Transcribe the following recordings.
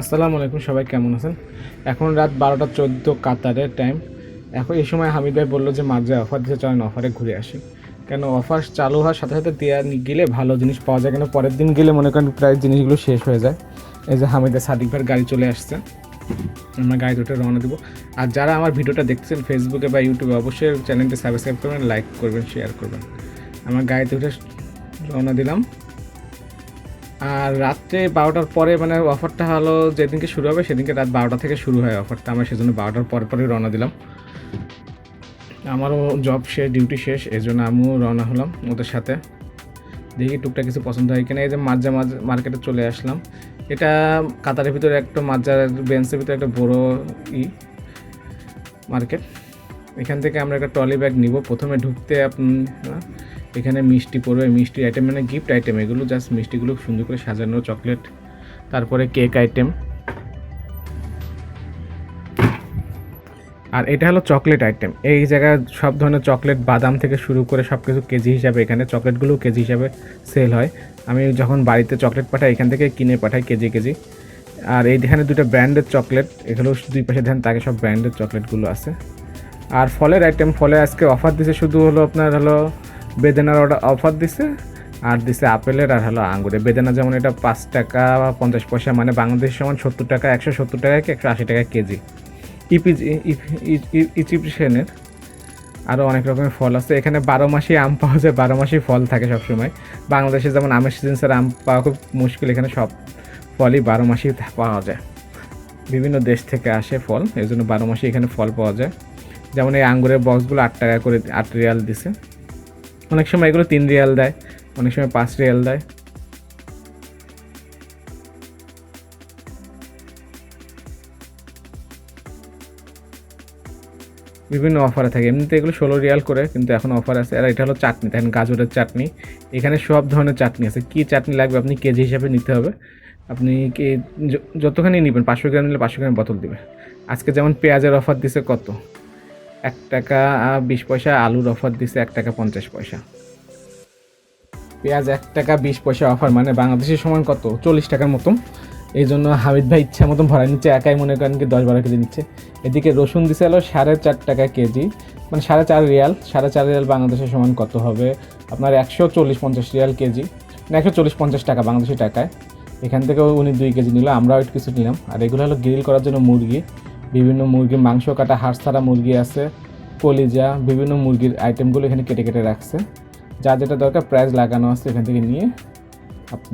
আসসালামু আলাইকুম, সবাই কেমন আছেন? এখন রাত বারোটা চোদ্দ কাতারের টাইম এখন এই সময় হামিদ ভাই বলল যে, মাঝে অফার দিতে চলেন, অফারে ঘুরে আসি। কেন অফার চালু হওয়ার সাথে সাথে দেওয়া গেলে ভালো জিনিস পাওয়া যায়। কেন পরের দিন গেলে মনে করেন প্রায় জিনিসগুলো শেষ হয়ে যায়। এই যে হামিদের সাদিক গাড়ি চলে আসছে। আমরা গাড়ি দুটো রওনা দেবো। আর যারা আমার ভিডিওটা দেখছেন ফেসবুকে বা ইউটিউবে অবশ্যই চ্যানেলটি সাবস্ক্রাইব করবেন লাইক করবেন শেয়ার করবেন। আমার গাড়িতে উঠে রওনা দিলাম। আর রাত্রে বারোটার পরে মানে অফারটা হলো যেদিনকে শুরু হবে সেদিনকে রাত বারোটা থেকে শুরু হয় অফারটা। আমরা সেজন্য বারোটার পরে পরে রওনা দিলাম। আমারও জব শেষ ডিউটি শেষ এই জন্য আমিও রওনা হলাম ওদের সাথে। দেখি টুকটাক কিছু পছন্দ হয় কিনা। এই যে মাঝ মার্কেটে চলে আসলাম। এটা কাতারের ভিতরে একটা মাজার বেঞ্চের ভিতরে একটা বড় ই মার্কেট এখান থেকে আমরা একটা ট্রলি ব্যাগ নিব। প্রথমে ঢুকতে এখানে মিষ্টি পড়বে, মিষ্টি আইটেম মানে গিফট আইটেম এগুলো জাস্ট মিষ্টিগুলো সুন্দর করে সাজানো চকলেট তারপরে কেক আইটেম আর এটা হলো চকলেট আইটেম এই জায়গায় সব ধরনের চকলেট বাদাম থেকে শুরু করে সব কিছু কেজি হিসাবে এখানে চকলেটগুলো কেজি হিসাবে সেল হয়। আমি যখন বাড়িতে চকলেট পাঠাই, এখান থেকে কিনে পাঠাই কেজি কেজি। আর এইখানে দুটো ব্র্যান্ডের চকলেট এগুলো দুই পাশে ধ্যান তাকে সব ব্র্যান্ডের চকলেটগুলো আছে। আর ফলের আইটেম ফলে আজকে অফার দিছে শুধু হলো আপনার হলো বেদানার অর্ডার অফার দিছে, আর দিছে আপেলের আর হলো আঙ্গুরে বেদানা যেমন এটা পাঁচ টাকা বা পঞ্চাশ পয়সা মানে বাংলাদেশ সমান সত্তর টাকা, একশো সত্তর টাকা কি একশো আশি টাকা কেজি। ইপিজি ইজিপশিয়ানের আরও অনেক রকমের ফল আছে। এখানে বারো মাসই আম পাওয়া যায়, বারো মাসই ফল থাকে সবসময়। বাংলাদেশে যেমন আমের সিজনসের আম পাওয়া খুব মুশকিল, এখানে সব ফলই বারো মাসই পাওয়া যায়। বিভিন্ন দেশ থেকে আসে ফল এই জন্য বারো মাসে এখানে ফল পাওয়া যায়। যেমন এই আঙ্গুরের বক্সগুলো আট টাকা করে, আট রিয়াল দিছে। অনেক সময় এগুলো তিন রিয়াল দেয়, অনেক সময় পাঁচ রিয়াল দেয়। বিভিন্ন অফারে থাকে, এমনিতে এগুলো ষোলো রিয়াল করে, কিন্তু এখন অফার আছে। আর এটা হলো চাটনি, দেখেন গাজরের চাটনি। এখানে সব ধরনের চাটনি আছে। কী চাটনি লাগবে আপনি কেজি হিসাবে নিতে হবে। আপনি কি যতখানি নেবেন, পাঁচশো গ্রাম নিলে পাঁচশো গ্রাম বোতল দিবে। আজকে যেমন পেঁয়াজের অফার দিছে, কত? এক টাকা বিশ পয়সা, আলুর অফার দিছে এক টাকা পঞ্চাশ পয়সা। পেঁয়াজ এক টাকা, বিশ পয়সা অফার মানে বাংলাদেশের সমান কত? চল্লিশ টাকার মতন। এই জন্য হামিদ ভাই ইচ্ছা মতন ভরা নিচ্ছে, একাই মনে করেন কি দশ বারো কেজি নিচ্ছে। এদিকে রসুন দিছে হলো সাড়ে চার টাকা কেজি মানে সাড়ে চার রিয়াল। সাড়ে চার রিয়াল বাংলাদেশের সমান কত হবে? আপনার একশো চল্লিশ পঞ্চাশ রিয়াল কেজি না একশো চল্লিশ পঞ্চাশ টাকা বাংলাদেশি টাকায়। এখান থেকেও উনি দুই কেজি নিল, আমরাও একটু কিছু নিলাম। আর এগুলো হলো গ্রিল করার জন্য মুরগি। বিভিন্ন মুরগি মাংস কাটা হাড় ছাড়া মুরগি আছে, কলিজা, বিভিন্ন মুরগির আইটেমগুলো এখানে কেটে কেটে রাখছে। যা যেটা দরকার প্রাইস লাগানো আছে এখান থেকে নিয়ে আপনি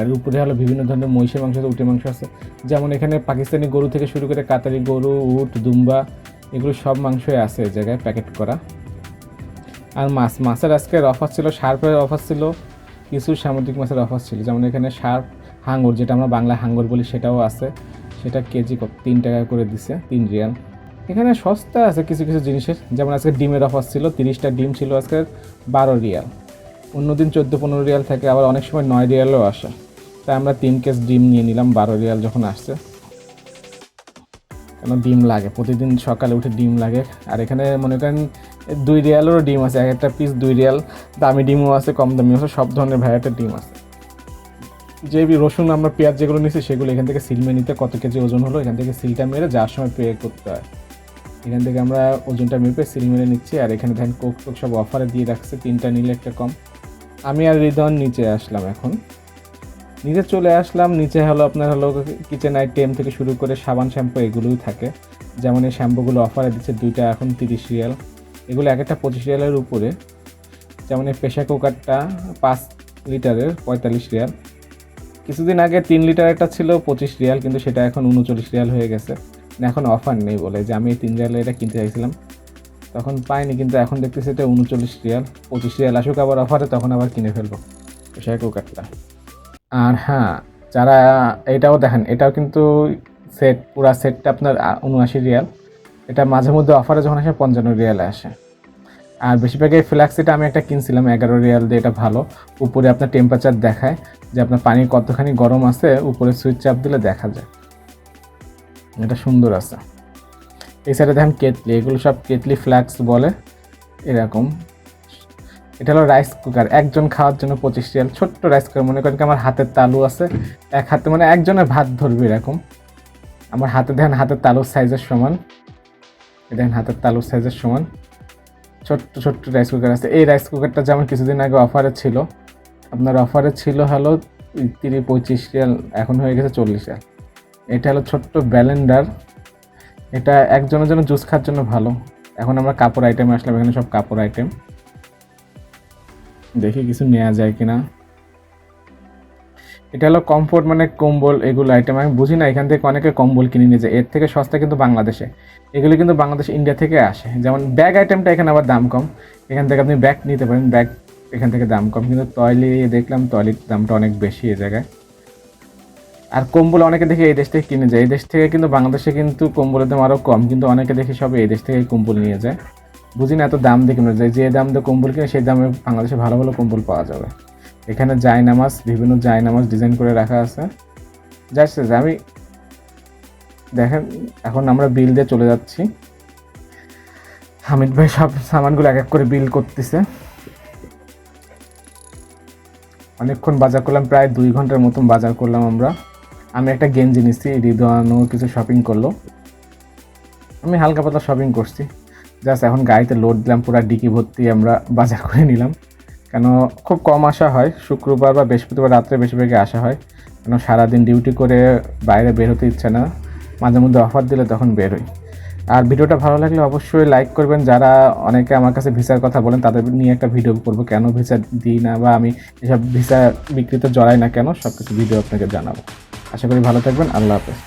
আর উপরে হলো বিভিন্ন ধরনের মহিষের মাংস আছে, উটের মাংস আছে। যেমন এখানে পাকিস্তানি গরু থেকে শুরু করে কাতারি গরু, উট, দুম্বা, এগুলো সব মাংসই আছে এই জায়গায় প্যাকেট করা। আর মাছ, মাছের আজকের অফার ছিল, শার্পের অফার ছিল, কিছু সামুদ্রিক মাছের অফার ছিল। যেমন এখানে শার্প, হাঙ্গর, যেটা আমরা বাংলায় হাঙ্গর বলি, সেটাও আছে। সেটা কেজি তিন টাকা করে দিছে, তিন রিয়াল। এখানে সস্তা আছে কিছু কিছু জিনিসের। যেমন আজকে ডিমের অফার ছিল, তিরিশটা ডিম ছিল আজকে বারো রিয়াল। অন্যদিন চোদ্দ পনেরো রিয়াল থাকে, আবার অনেক সময় নয় রিয়ালও আসে। তাই আমরা তিন কেস ডিম নিয়ে নিলাম, বারো রিয়াল যখন আসছে। কেন ডিম লাগে? প্রতিদিন সকালে উঠে ডিম লাগে। আর এখানে মনে করেন, দুই রিয়ালেরও ডিম আছে, এক একটা পিস দুই রিয়াল। দামি ডিমও আছে, কম দামিও আছে, সব ধরনের ভ্যারাইটির ডিম আছে। যে রসুন, আমরা পেঁয়াজ যেগুলো নিচ্ছি সেগুলো এখান থেকে সিল মেরে নিতে কত কেজি ওজন হলো, এখান থেকে সিলটা মেরে যাওয়ার সময় পে করতে হয়। এখান থেকে আমরা ওজনটা মেপে সিল মেরে নিচ্ছি, আর এখানে দেখেন কোক টোক সব অফারে দিয়ে রাখছে, তিনটা নিলে একটা কম। আমি আর হৃদয়ন নিচে আসলাম এখন। নিচে চলে আসলাম, নিচে হলো আপনার হলো কিচেন আইটেম থেকে শুরু করে সাবান, শ্যাম্পু এগুলোই থাকে। যেমন এই শ্যাম্পুগুলো অফারে দিচ্ছে দুইটা, এখন তিরিশ রিয়াল। এগুলো এক একটা পঁচিশ রিয়ালের উপরে। যেমন এই প্রেশার কুকারটা পাঁচ লিটারের পঁয়তাল্লিশ রিয়াল। কিছুদিন আগে তিন লিটার একটা ছিল, পঁচিশ রিয়াল, কিন্তু সেটা এখন উনচল্লিশ রিয়াল হয়ে গেছে। এখন অফার নেই বলে, যে আমি তিন রিয়ালে এটা কিনতে চাইছিলাম। তখন পাইনি, কিন্তু এখন দেখতেছি এটা উনচল্লিশ রিয়াল, পঁচিশ রিয়াল। আসুক আবার অফারে তখন আবার কিনে ফেলব প্রেশার কুকারটা আর হ্যাঁ যারা এটাও দেখেন, এটাও কিন্তু সেট পুরা সেটটা আপনার উনআশি রিয়াল। এটা মাঝে মধ্যে অফারে যখন আসে, পঞ্চান্ন রিয়ালে আসে। আর বেশিরভাগ এই ফ্ল্যাক্সিটা আমি একটা কিনছিলাম, এগারো রিয়াল দিয়ে এটা ভালো। উপরে আপনার টেম্পারেচার দেখায় যে আপনার পানি কতখানি গরম আছে, উপরে সুইচ চাপ দিলে দেখা যায়। এটা সুন্দর আছে। এই সাইডে দেখেন কেতলি এগুলো সব কেটলি ফ্ল্যাক্স বলে, এরকম। এটা হলো রাইস কুকার একজন খাওয়ার জন্য পঁচিশ রিয়াল। ছোট্ট রাইস কুকার মনে করেন কি আমার হাতের তালু আছে, এক হাতে মানে একজনের ভাত ধরবে এরকম। আমার হাতে দেখেন হাতের তালুর সাইজের সমান। দেখেন হাতের তালুর সাইজের সমান। ছোট্ট ছোট্ট রাইস কুকার আছে। এই রাইস কুকারটা যেমন কিছুদিন আগে অফারে ছিল, আপনার অফারে ছিল হলো তিরিশ, পঁচিশ রিয়াল এখন হয়ে গেছে চল্লিশ রিয়াল এটা হলো ছোট্ট ব্যালেন্ডার এটা একজনের জন্য জুস খাওয়ার জন্য ভালো। এখন আমরা কাপড় আইটেমে আসলাম, এখানে সব কাপড় আইটেম দেখি কিছু নেওয়া যায় কিনা। এটা হলো কমফোর্ট মানে কম্বল, এগুলো আইটেম আমি বুঝি না, এখান থেকে অনেকে কম্বল কিনে নিয়ে যায়। এর থেকে সস্তা কিন্তু বাংলাদেশে। এগুলো কিন্তু বাংলাদেশ ইন্ডিয়া থেকে আসে। যেমন ব্যাগ আইটেমটা এখানে আবার দাম কম। এখান থেকে আপনি ব্যাগ নিতে পারেন। ব্যাগ এখান থেকে দাম কম। কিন্তু টয়লি দেখলাম টয়লির দামটা অনেক বেশি এ জায়গায়। আর কম্বল অনেকে দেখে এই দেশ থেকে কিনে যায়। এই দেশ থেকে কিন্তু বাংলাদেশে কিন্তু কম্বলের দাম আরও কম। কিন্তু অনেকে দেখে সব এই দেশ থেকে কম্বল নিয়ে যায়। বুঝি না, এত দাম দিয়ে কিনে যায়। যে দাম দিয়ে কম্বল কিনে, সেই দামে বাংলাদেশে ভালো ভালো কম্বল পাওয়া যাবে। এখানে জায়নামাজ বিভিন্ন জায়নামাজ ডিজাইন করে রাখা আছে। যাচ্ছে আমি দেখেন, এখন আমরা বিল দিয়ে চলে যাচ্ছি। হামিদ ভাই সব সামানগুলো এক এক করে বিল করতেছে। অনেকক্ষণ বাজার করলাম, প্রায় দুই ঘণ্টার মতন বাজার করলাম আমরা। আমি একটা গেঞ্জি নিচ্ছি হৃদয়ানু কিছু শপিং করল। আমি হালকা পাতলা শপিং করছি। জাস্ট এখন গাড়িতে লোড দিলাম, পুরো ডিকি ভর্তি আমরা বাজার করে নিলাম। কেন খুব কম আসা হয়, শুক্রবার বা বৃহস্পতিবার রাত্রে বেশিরভাগই আসা হয়। কেন সারাদিন ডিউটি করে বাইরে বের হতে ইচ্ছে না, মাঝে মধ্যে অফার দিলে তখন বের হই। আর ভিডিওটা ভালো লাগলে অবশ্যই লাইক করবেন। যারা অনেকে আমার কাছে ভিসার কথা বলেন, তাদের নিয়ে একটা ভিডিও করব, কেন ভিসা দিই না বা আমি এসব ভিসা বিক্রিতে জড়াই না কেন সব কিছু ভিডিও আপনাকে জানাব। আশা করি ভালো থাকবেন। আল্লাহ হাফেজ।